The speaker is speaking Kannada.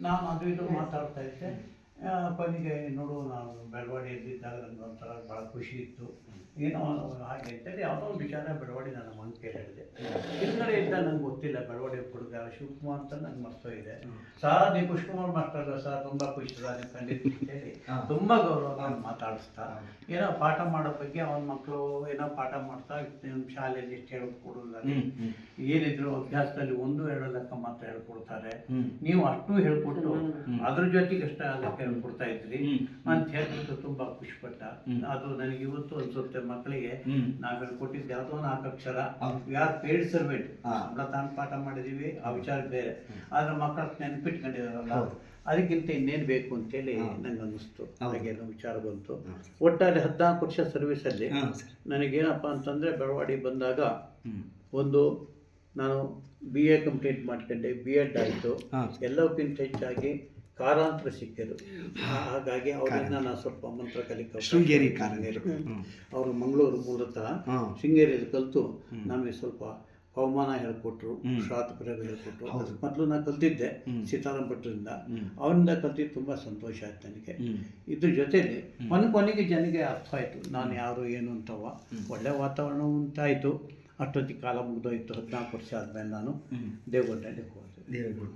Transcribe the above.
ನಾನು ಅದು ಇದು ಮಾತಾಡ್ತಾ ಇದ್ದೆ. ಕೊನೆಗೆ ನೋಡು ನಾನು ಬೆಳವಾಡಿಯಲ್ಲಿ ಇದ್ದಾಗ ನನಗೆ ಒಂಥರ ಭಾಳ ಖುಷಿ ಇತ್ತು. ಏನೋ ಹಾಗೆ ಅಂತೇಳಿ ಯಾವುದೋ ಒಂದು ವಿಚಾರ ಬೆಳವಾಡಿ ನನ್ನ ಮಗನ ಕೇಳಿದೆ ಹೇಳಿದೆ. ಹಿಂದ್ಗಡೆ ಇದ್ದ ನಂಗೆ ಗೊತ್ತಿಲ್ಲ ಬೆಳವಾಡಿ ಹುಡುಗ ಶಿವಕುಮಾರ್ ಅಂತ ನಂಗೆ ಇದೆ. ಸರ್ ನೀವು ಪುಷ್ಕುಮಾರ್ ಮಾಸ್ಟರ್ ಸರ್ ತುಂಬ ಖುಷಿ ಸರ್ ನೀವು ಖಂಡಿತ ಅಂತೇಳಿ ತುಂಬ ಗೌರವ ಮಾತಾಡಿಸ್ತಾ. ಏನೋ ಪಾಠ ಮಾಡೋ ಬಗ್ಗೆ ಅವನ ಮಕ್ಕಳು ಏನೋ ಪಾಠ ಮಾಡ್ತಾ ಶಾಲೆಯಲ್ಲಿ ಎಷ್ಟು ಹೇಳ್ಕೊಡೋಲ್ಲ ಏನಿದ್ರು ಅಭ್ಯಾಸದಲ್ಲಿ ಒಂದು ಎರಡು ಲೆಕ್ಕ ಮಾತ್ರ ಹೇಳ್ಕೊಡ್ತಾರೆ. ನೀವು ಅಷ್ಟು ಹೇಳ್ಕೊಟ್ಟು ಅದ್ರ ಜೊತೆಗೆ ಅಷ್ಟ ಲೆಕ್ಕ ಕೊಡ್ತಾ ಇದ್ರಿ. ಅಂತ ಹೇಳ್ಬಿಟ್ಟು ತುಂಬಾ ಖುಷಿಪಟ್ಟ. ಅದು ನನಗೆ ಇವತ್ತು ಅನ್ಸುತ್ತೆ ಮಕ್ಕಳಿಗೆ ನಾವ್ ಕೊಟ್ಟಿದ್ದು ಯಾವುದೋ ನಾಲ್ಕು ಅಕ್ಷರ ಯಾರು ಪೇಡ್ ಸರ್ವೆಂಟ್ ತಾನು ಪಾಠ ಮಾಡಿದೀವಿ ಆ ವಿಚಾರ ಬೇರೆ. ಆದ್ರೆ ಮಕ್ಕಳ ನೆನಪಿಟ್ಕೊಂಡಿದಾರಲ್ಲ ಅದಕ್ಕಿಂತ ಇನ್ನೇನು ಬೇಕು ಅಂತೇಳಿ ನಂಗೆ ಅನ್ನಿಸ್ತು ಹಾಗೆಲ್ಲ ವಿಚಾರ ಬಂತು. ಒಟ್ಟಾರೆ ಹದಿನಾಲ್ಕು ವರ್ಷ ಸರ್ವಿಸಲ್ಲಿ ನನಗೇನಪ್ಪ ಅಂತಂದರೆ ಬೆಳವಾಡಿ ಬಂದಾಗ ಒಂದು ನಾನು ಬಿ ಎ ಕಂಪ್ಲೀಟ್ ಮಾಡ್ಕೊಂಡೆ. ಬಿ ಎಡ್ ಆಯಿತು. ಎಲ್ಲಕ್ಕಿಂತ ಹೆಚ್ಚಾಗಿ ಕಾರಾಂತರ ಸಿಕ್ಕಿದ್ರು ಹಾಗಾಗಿ ಅವರಿಂದ ನಾನು ಸ್ವಲ್ಪ ಮಂತ್ರ ಕಲಿಕ ಶೃಂಗೇರಿ ಅವರು ಮಂಗಳೂರು ಮೂಲತಃ ಶೃಂಗೇರಿಯಲ್ಲಿ ಕಲಿತು ನಮಗೆ ಸ್ವಲ್ಪ ಹವಾಮಾನ ಹೇಳ್ಕೊಟ್ರು ಪ್ರಯೋಗ ಹೇಳ್ಕೊಟ್ರು. ಮೊದಲು ನಾನು ಕಲ್ತಿದ್ದೆ ಸೀತಾರಾಮ್ ಭಟ್ರಿಂದ. ಅವರಿಂದ ಕಲ್ತಿದ್ದು ತುಂಬ ಸಂತೋಷ ಆಯ್ತು ನನಗೆ. ಇದ್ರ ಜೊತೆಯಲ್ಲಿ ಮನೆ ಕೊನೆಗೆ ಜನಗೆ ಅರ್ಥ ಆಯಿತು. ನಾನು ಯಾರು ಏನು ಅಂತವ. ಒಳ್ಳೆ ವಾತಾವರಣ ಉಂಟಾಯಿತು. ಅಷ್ಟೊತ್ತಿಗೆ ಕಾಲ ಮುಗಿದೋಯ್ತು. ಹದಿನಾಲ್ಕು ವರ್ಷ ಆದಮೇಲೆ ನಾನು ದೇವಗೊಂಡಲ್ಲಿ ಹೋದೆ. ದೇವೇಗೌಡ